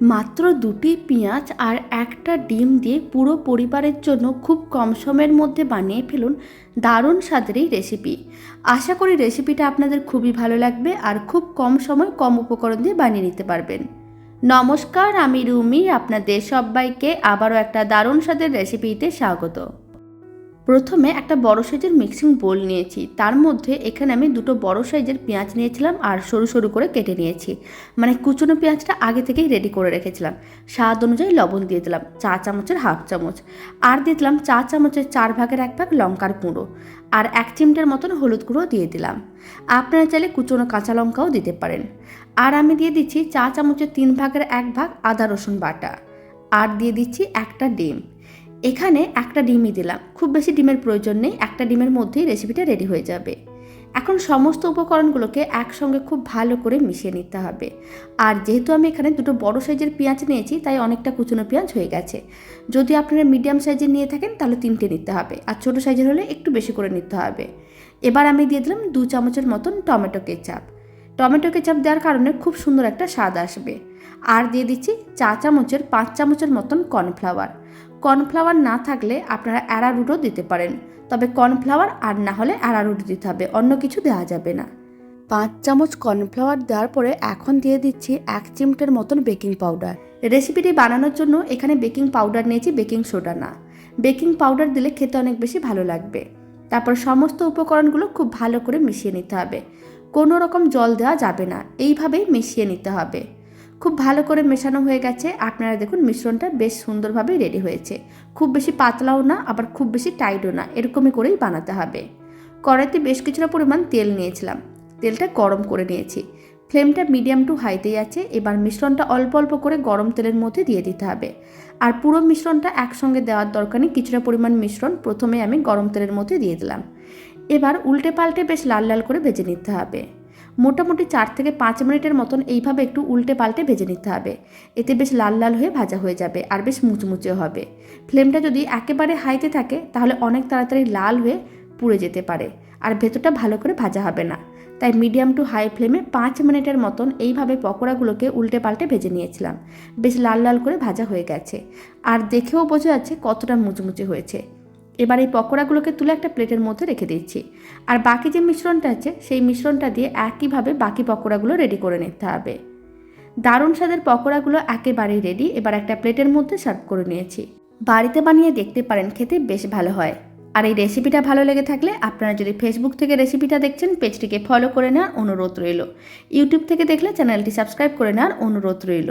মাত্র দুটি পেঁয়াজ আর একটা ডিম দিয়ে পুরো পরিবারের জন্য খুব কম সময়ের মধ্যে বানিয়ে ফেলুন দারুণ স্বাদের এই রেসিপি আশা করি রেসিপিটা আপনাদের খুবই ভালো লাগবে আর খুব কম সময় কম উপকরণ দিয়ে বানিয়ে নিতে পারবেন। নমস্কার, আমি রুমি, আপনাদের সবাইকে আবারও একটা দারুণ স্বাদের রেসিপিতে স্বাগত। প্রথমে একটা বড় সাইজের মিক্সিং বোল নিয়েছি। তার মধ্যে এখানে আমি দুটো বড় সাইজের পেঁয়াজ নিয়েছিলাম আর সরু সরু করে কেটে নিয়েছি। মানে কুচনো পেঁয়াজটা আগে থেকেই রেডি করে রেখেছিলাম। স্বাদ অনুযায়ী লবণ দিয়ে দিলাম, চা চামচের হাফ চামচ। আর দিয়ে দিলাম চা চামচের চার ভাগের এক ভাগ লঙ্কার গুঁড়ো। আর এক চিমটের মতন হলুদ গুঁড়ো দিয়ে দিলাম। আপনারা চাইলে কুচনো কাঁচা লঙ্কাও দিতে পারেন। আর আমি দিয়ে দিচ্ছি চা চামচের তিন ভাগের এক ভাগ আদা রসুন বাটা। আর দিয়ে দিচ্ছি একটা ডিম। এখানে একটা ডিমই দিলাম। খুব বেশি ডিমের প্রয়োজন নেই, একটা ডিমের মধ্যেই রেসিপিটা রেডি হয়ে যাবে। এখন সমস্ত উপকরণগুলোকে একসঙ্গে খুব ভালো করে মিশিয়ে নিতে হবে। আর যেহেতু আমি এখানে দুটো বড় সাইজের পেঁয়াজ নিয়েছি, তাই অনেকটা কুচনো পেঁয়াজ হয়ে গেছে। যদি আপনারা মিডিয়াম সাইজের নিয়ে থাকেন, তাহলে তিনটে নিতে হবে। আর ছোটো সাইজের হলে একটু বেশি করে নিতে হবে। এবার আমি দিয়ে দিলাম দু চামচের মতন টমেটো কেচাপ। টমেটো কেচাপ দেওয়ার কারণে খুব সুন্দর একটা স্বাদ আসবে। আর দিয়ে দিচ্ছি চা চামচের পাঁচ চামচের মতন কর্নফ্লাওয়ার কর্নফ্লাওয়ার না থাকলে আপনারা অ্যারারুটও দিতে পারেন। তবে কর্নফ্লাওয়ার আর না হলে অ্যারারুট দিতে হবে অন্য কিছু দেওয়া যাবে না। পাঁচ চামচ কর্নফ্লাওয়ার দেওয়ার পরে এখন দিয়ে দিচ্ছি এক চিমটের মতন বেকিং পাউডার। রেসিপিটি বানানোর জন্য এখানে বেকিং পাউডার নিয়েছি বেকিং সোডা না। বেকিং পাউডার দিলে খেতে অনেক বেশি ভালো লাগবে। তারপর সমস্ত উপকরণগুলো খুব ভালো করে মিশিয়ে নিতে হবে। কোনো রকম জল দেওয়া যাবে না এইভাবেই মিশিয়ে নিতে হবে। খুব ভালো করে মেশানো হয়ে গেছে। আপনারা দেখুন মিশ্রণটা বেশ সুন্দরভাবেই রেডি হয়েছে। খুব বেশি পাতলাও না, আবার খুব বেশি টাইটও না। এরকমই করেই বানাতে হবে। কড়াইতে বেশ কিছুটা পরিমাণ তেল নিয়েছিলাম। তেলটা গরম করে নিয়েছি। ফ্লেমটা মিডিয়াম টু হাইতেই আছে। এবার মিশ্রণটা অল্প অল্প করে গরম তেলের মধ্যে দিয়ে দিতে হবে। আর পুরো মিশ্রণটা একসঙ্গে দেওয়ার দরকার নেই, কিছুটা পরিমাণ মিশ্রণ প্রথমে আমি গরম তেলের মধ্যে দিয়ে দিলাম। এবার উল্টে পাল্টে বেশ লাল লাল করে ভেজে নিতে হবে। মোটামুটি চার থেকে পাঁচ মিনিটের মতন এইভাবে একটু উল্টে পাল্টে ভেজে নিতে হবে। এতে বেশ লাল লাল হয়ে ভাজা হয়ে যাবে আর বেশ মুচমুচে হবে। ফ্লেমটা যদি একেবারে হাইতে থাকে, তাহলে অনেক তাড়াতাড়ি লাল হয়ে পুড়ে যেতে পারে আর ভেতরটা ভালো করে ভাজা হবে না। তাই মিডিয়াম টু হাই ফ্লেমে পাঁচ মিনিটের মতন এইভাবে পকোড়াগুলোকে উল্টে পাল্টে ভেজে নিয়েছিলাম। বেশ লাল লাল করে ভাজা হয়ে গেছে। আর দেখেও বোঝা যাচ্ছে কতটা মুচমুচে হয়েছে। এবার এই পকোড়াগুলোকে তুলে একটা প্লেটের মধ্যে রেখে দিচ্ছি। আর বাকি যে মিশ্রণটা আছে, সেই মিশ্রণটা দিয়ে একইভাবে বাকি পকোড়াগুলো রেডি করে নিতে হবে। দারুণ স্বাদের পকোড়াগুলো একেবারেই রেডি এবার একটা প্লেটের মধ্যে সার্ভ করে নিয়েছি। বাড়িতে বানিয়ে দেখতে পারেন, খেতে বেশ ভালো হয়। আর এই রেসিপিটা ভালো লেগে থাকলে আপনারা যদি ফেসবুক থেকে রেসিপিটা দেখছেন, পেজটিকে ফলো করে নেওয়ার অনুরোধ রইল। ইউটিউব থেকে দেখলে চ্যানেলটি সাবস্ক্রাইব করে নেওয়ার অনুরোধ রইল।